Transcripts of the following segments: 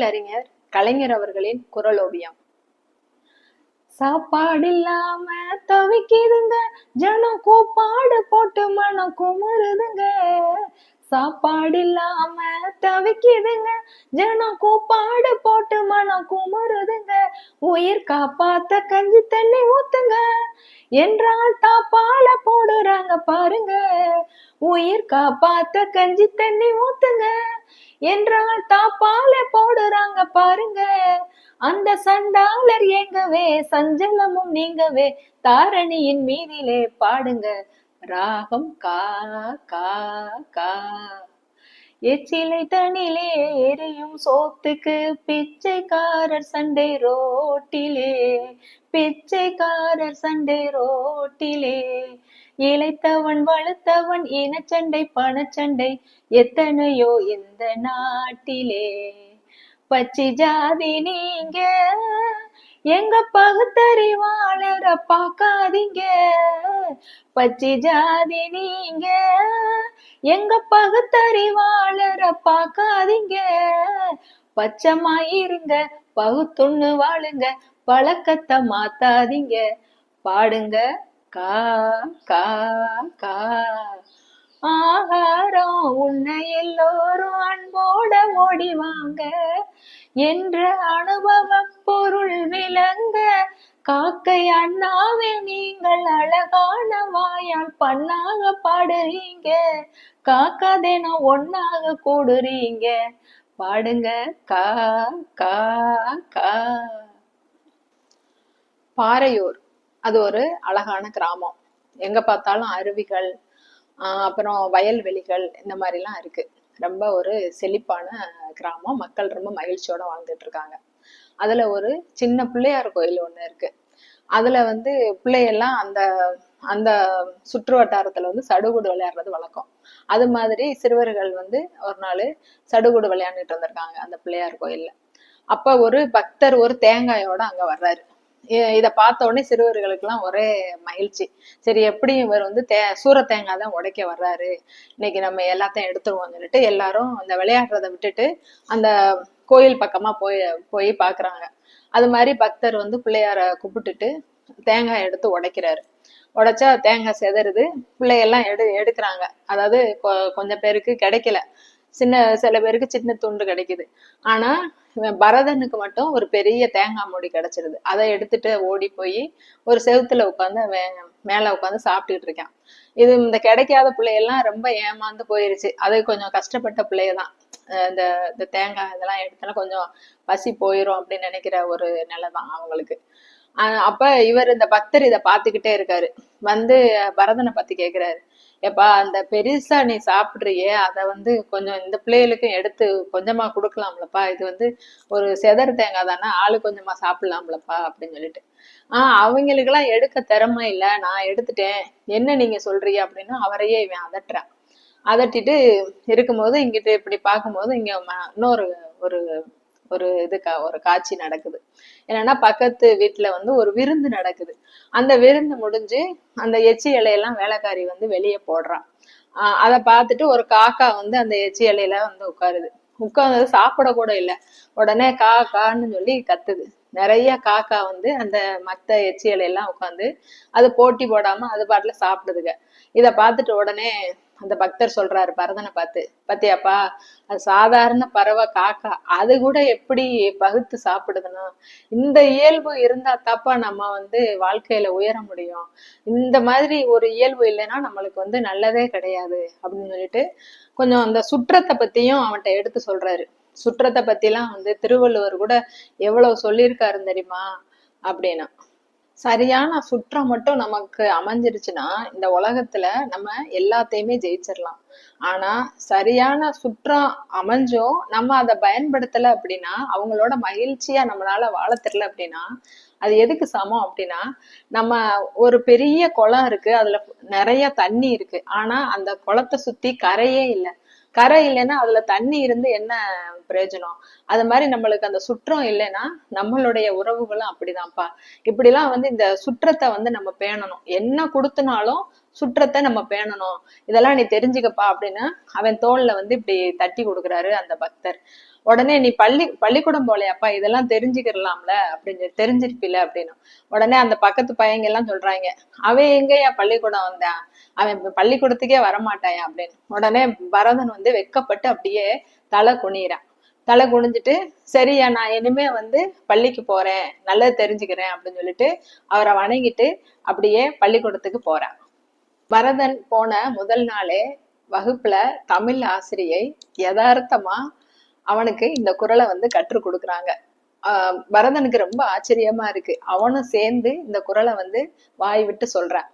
தமிழ் அறிஞர் கலைஞர் அவர்களின் குரலோவியம் சாப்பாடு இல்லாம தவிக்கிதுங்க ஜனம் கூப்பாடு போட்டு மனம் குமுறுதுங்க சாப்பாடு இல்லாம தவிக்குதுங்க. ஜனம் கூப்பாடு போட்டு மனம் குமருதுங்க உயிர் காப்பாத்த கஞ்சி தண்ணி ஊத்துங்க. என்றால் தாப்பால போடுறாங்க பாருங்க. உயிர் காப்பாத்த கஞ்சி தண்ணி ஊத்துங்க. என்றால் தாப்பால போடுறாங்க பாருங்க. அந்த சண்டாளர் எங்கவே சஞ்சலமும் நீங்கவே தாரணியின் மீதிலே பாடுங்க. ராகம் கா கா கா. எச்சிலை தனிலே எரியும் சோத்துக்கு பிச்சைக்காரர் சண்டை ரோட்டிலே பிச்சைக்காரர் சண்டை ரோட்டிலே. இளைத்தவன் வளர்த்தவன் இனச்சண்டை பணச்சண்டை எத்தனையோ இந்த நாட்டிலே. பச்சை ஜாதி நீங்க எங்க பகுத்தறிவாளர பார்க்காதீங்க. பச்சை ஜாதி நீங்க. எங்க பகுத்தறிவாளர பார்க்காதீங்க. பச்சமாயிருங்க பகுத்துண்ணு வாழுங்க பழக்கத்தை மாத்தாதீங்க. பாடுங்க கா கா கா. ஆகாரம் உன்னை எல்லோரும் அன்போட ஓடிவாங்க என்ற அனுபவம் பொருள் விளங்க காக்கை அண்ணாவே நீங்கள் அழகான வாயால் பண்ணாக பாடுறீங்க. காக்காதேனும் ஒன்னாக கூடுறீங்க. பாடுங்க கா கா கா. பாறையூர் அது ஒரு அழகான கிராமம். எங்க பார்த்தாலும் அருவிகள் அப்புறம் வயல்வெளிகள் இந்த மாதிரிலாம் இருக்கு. ரொம்ப ஒரு செழிப்பான கிராமம். மக்கள் ரொம்ப மகிழ்ச்சியோட வாழ்ந்துட்டு இருக்காங்க. அதுல ஒரு சின்ன பிள்ளையார் கோயில் ஒண்ணு இருக்கு. அதுல வந்து பிள்ளையெல்லாம் அந்த அந்த சுற்று வட்டாரத்துல வந்து சடுகுடு விளையாடுறது வழக்கம். அது மாதிரி சிறுவர்கள் வந்து ஒரு நாள் சடுகுடு விளையாண்டுட்டு வந்திருக்காங்க அந்த பிள்ளையார் கோயில்ல. அப்ப ஒரு பக்தர் ஒரு தேங்காயோட அங்க வர்றாரு. இதை இத பார்த்த உடனே சிறுவர்களுக்கெல்லாம் ஒரே மகிழ்ச்சி. சரி எப்படியும் இவர் வந்து தே சூர தேங்காய் தான் உடைக்க வர்றாரு? இன்னைக்கு நம்ம எல்லாத்தையும் எடுத்துருவோம் சொல்லிட்டு எல்லாரும் அந்த விளையாடுறதை விட்டுட்டு அந்த கோயில் பக்கமா போய் போய் பாக்குறாங்க. அது மாதிரி பக்தர் வந்து பிள்ளையார கூப்பிட்டுட்டு தேங்காய் எடுத்து உடைக்கிறாரு. உடைச்சா தேங்காய் செதறுது. பிள்ளையெல்லாம் எடு எடுக்கிறாங்க. அதாவது கொ- கொஞ்சம் பேருக்கு கிடைக்கல. சின்ன சில பேருக்கு சின்ன துண்டு கிடைக்குது. ஆனா இவன் பரதனுக்கு மட்டும் ஒரு பெரிய தேங்காய் மூடி கிடைச்சிருது. அதை எடுத்துட்டு ஓடி போய் ஒரு செவுத்துல உட்காந்து மேல உட்காந்து சாப்பிட்டுட்டு இருக்கான். இது இந்த கிடைக்காத பிள்ளையெல்லாம் ரொம்ப ஏமாந்து போயிருச்சு. அது கொஞ்சம் கஷ்டப்பட்ட பிள்ளைய தான் இந்த இந்த தேங்காய் இதெல்லாம் எடுத்தோன்னா கொஞ்சம் பசி போயிடும் அப்படின்னு நினைக்கிற ஒரு நிலை தான் அவங்களுக்கு. ஆஹ் அப்ப இவர் இந்த பக்தர் இதை பார்த்துக்கிட்டே இருக்காரு. வந்து பரதனை பத்தி கேட்கிறாரு ஏப்பா அந்த பெருசா நீ சாப்பிடுறியே அதை வந்து கொஞ்சம் இந்த பிள்ளைகளுக்கும் எடுத்து கொஞ்சமா கொடுக்கலாம்லப்பா. இது வந்து ஒரு செதர் தேங்காய் தானே ஆளு கொஞ்சமா சாப்பிடலாம்லப்பா அப்படின்னு சொல்லிட்டு. ஆஹ் அவங்களுக்கெல்லாம் எடுக்க திறமை இல்லை. நான் எடுத்துட்டேன். என்ன நீங்க சொல்றீங்க அப்படின்னு அவரையே இவன் அதட்டுறான். அதட்டிட்டு இருக்கும்போது இங்கிட்டு இப்படி பார்க்கும்போது இங்க ம- இன்னொரு ஒரு ஒரு இது கா- ஒரு காட்சி நடக்குது. என்னன்னா பக்கத்து வீட்டுல வந்து ஒரு விருந்து நடக்குது. அந்த விருந்து முடிஞ்சு அந்த எச்சி இலையெல்லாம் வேலைக்காரி வந்து வெளியே போடுறான். ஆஹ் அதை பார்த்துட்டு ஒரு காக்கா வந்து அந்த எச்சி இலையில வந்து உட்காருது. உட்கார்ந்தது சாப்பிட கூட இல்லை. உடனே கா கான்னு சொல்லி கத்துது. நிறைய காக்கா வந்து அந்த மத்த எச்சி இலையெல்லாம் உட்காந்து அது போட்டி போடாம அது பாட்டுல சாப்பிடுதுங்க. இதை பார்த்துட்டு உடனே அந்த பக்தர் சொல்றாரு பரதனை பார்த்து பாத்தியாப்பா அது சாதாரண பறவை காக்கா அது கூட எப்படி பகுத்து சாப்பிடுதுன்னா இந்த இயல்பு இருந்தா தாப்பா நம்ம வந்து வாழ்க்கையில உயர முடியும். இந்த மாதிரி ஒரு இயல்பு இல்லைன்னா நம்மளுக்கு வந்து நல்லதே கிடையாது. அப்படின்னு சொல்லிட்டு கொஞ்சம் அந்த சுற்றத்தை பத்தியும் அவன்கிட்ட எடுத்து சொல்றாரு. சுற்றத்தை பத்திலாம் வந்து திருவள்ளுவர் கூட எவ்வளவு சொல்லியிருக்காரு தெரியுமா? அப்படின்னா சரியான சுற்றம் மட்டும் நமக்கு அமைஞ்சிருச்சுன்னா இந்த உலகத்துல நம்ம எல்லாத்தையுமே ஜெயிச்சிடலாம் ஆனா சரியான சுற்றம் அமைஞ்சும் நம்ம அதை பயன்படுத்தல அப்படின்னா அவங்களோட மகிழ்ச்சியா நம்மளால வாழ தெரியல அப்படின்னா அது எதுக்கு சமம் அப்படின்னா நம்ம ஒரு பெரிய குளம் இருக்கு அதுல நிறைய தண்ணி இருக்கு. ஆனா அந்த குளத்தை சுத்தி கரையே இல்லை. கரை இல்லைன்னா அதுல தண்ணி இருந்து என்ன பிரயோஜனம்? அது மாதிரி நம்மளுக்கு அந்த சுற்றம் இல்லைன்னா நம்மளுடைய உறவுகளும் அப்படிதான்ப்பா. இப்படிலாம் வந்து இந்த சுற்றத்தை வந்து நம்ம பேணணும். என்ன கொடுத்தனாலும் சுற்றத்தை நம்ம பேணணும். இதெல்லாம் நீ தெரிஞ்சுக்கப்பா அப்படின்னு அவன் தோல்ல வந்து இப்படி தட்டி கொடுக்குறாரு அந்த பக்தர். உடனே நீ பள்ளி பள்ளிக்கூடம் போலையாப்பா இதெல்லாம் தெரிஞ்சுக்கிறலாம்ல அப்படின்னு சொல்லி தெரிஞ்சிருப்பில அப்படின்னு. உடனே அந்த பக்கத்து பையங்க எல்லாம் சொல்றாங்க அவன் எங்கயா பள்ளிக்கூடம் வந்தான் அவன் பள்ளிக்கூடத்துக்கே வரமாட்டாயா? அப்படின்னு. உடனே பரதன் வந்து வெக்கப்பட்டு அப்படியே தலை குனிறான் தலை குனிஞ்சிட்டு சரியா நான் இனிமே வந்து பள்ளிக்கு போறேன். நல்லது தெரிஞ்சுக்கிறேன் அப்படின்னு சொல்லிட்டு அவரை வணங்கிட்டு அப்படியே பள்ளிக்கூடத்துக்கு போறான். பரதன் போன முதல் நாளே வகுப்புல தமிழ் ஆசிரியை யதார்த்தமா அவனுக்கு இந்த குரலை வந்து கற்றுக் கொடுக்குறாங்க. ஆஹ் பரதனுக்கு ரொம்ப ஆச்சரியமா இருக்கு. அவனும் சேர்ந்து இந்த குரலை வந்து வாய் விட்டு சொல்றான்.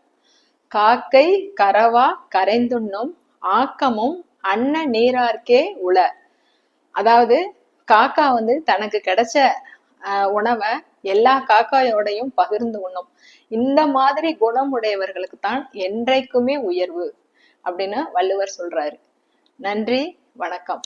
காக்கை கரவா கரைந்துண்ணும் ஆக்கமும் அன்ன நீரார்க்கே உள. அதாவது காக்கா வந்து தனக்கு கிடைச்ச உணவை எல்லா காக்காயோடையும் பகிர்ந்து உண்ணும். இந்த மாதிரி குணமுடையவர்களுக்கு தான் என்றைக்குமே உயர்வு அப்படின்னு வள்ளுவர் சொல்றாரு. நன்றி வணக்கம்.